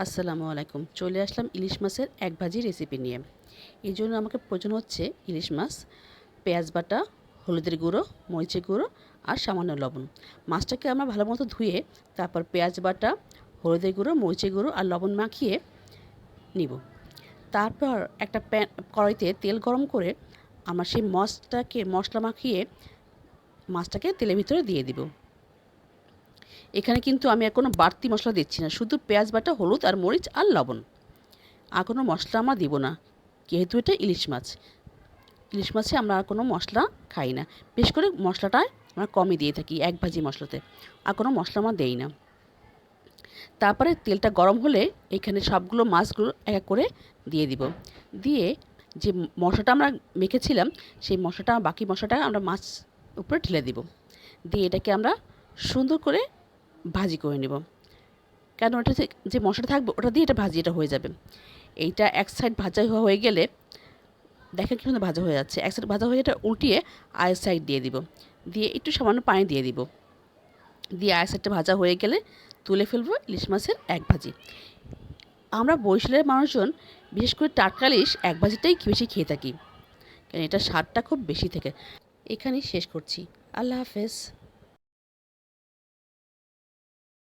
আসসালামু আলাইকুম। চলে আসলাম ইলিশ মাছের এক ভাজি রেসিপি নিয়ে। এই জন্য আমাকে প্রয়োজন হচ্ছে ইলিশ মাছ, পেঁয়াজ বাটা, হলুদের গুঁড়ো, মরিচের গুঁড়ো আর সামান্য লবণ। মাছটাকে আমরা ভালো মতো ধুয়ে তারপর পেঁয়াজ বাটা, হলুদের গুঁড়ো, মরিচের গুঁড়ো আর লবণ মাখিয়ে নিব। তারপর একটা প্যান, কড়াইতে তেল গরম করে আমরা সেই মাছটাকে মশলা মাখিয়ে মাছটাকে তেলের ভিতরে দিয়ে দিব। এখানে কিন্তু আমি আর কোনো বাড়তি মশলা দিচ্ছি না, শুধু পেঁয়াজ বাটা, হলুদ আর মরিচ আর লবণ। আর কোনো মশলা আমরা দিব না, যেহেতু এটা ইলিশ মাছ। ইলিশ মাছে আমরা আর কোনো মশলা খাই না। বেশ করে মশলাটা আমরা কমই দিয়ে থাকি, এক ভাজি মশলাতে। আর কোনো মশলা আমরা দেই না। তারপরে তেলটা গরম হলে এখানে সবগুলো মাছগুলো এক এক করে দিয়ে দিব। দিয়ে যে মশলাটা আমরা মেখেছিলাম, সেই মশলাটা, বাকি মশলাটা আমরা মাছ উপরে ঢেলে দিব। দিয়ে এটাকে আমরা সুন্দর করে ভাজি করে নেব। কেন? ওটা যে- মশলা থাকবে, ওটা দিয়ে এটা ভাজি, এটা হয়ে যাবে। এইটা এক সাইড ভাজা হয়ে গেলে, দেখেন কি ভাজা হয়ে যাচ্ছে। এক সাইড ভাজা হয়ে এটা উল্টিয়ে আয়ের সাইড দিয়ে দিব। দিয়ে একটু সামান্য পানি দিয়ে দিব। দিয়ে আয়ের সাইডটা ভাজা হয়ে গেলে তুলে ফেলব ইলিশ মাছের এক ভাজি। আমরা বরিশালের মানুষজন, বিশেষ করে টাটকা ইলিশ এক ভাজিটাই বেশি খেয়ে থাকি। কারণ এটা স্বাদটা খুব বেশি থাকে। এখানেই শেষ করছি। আল্লাহ হাফেজ।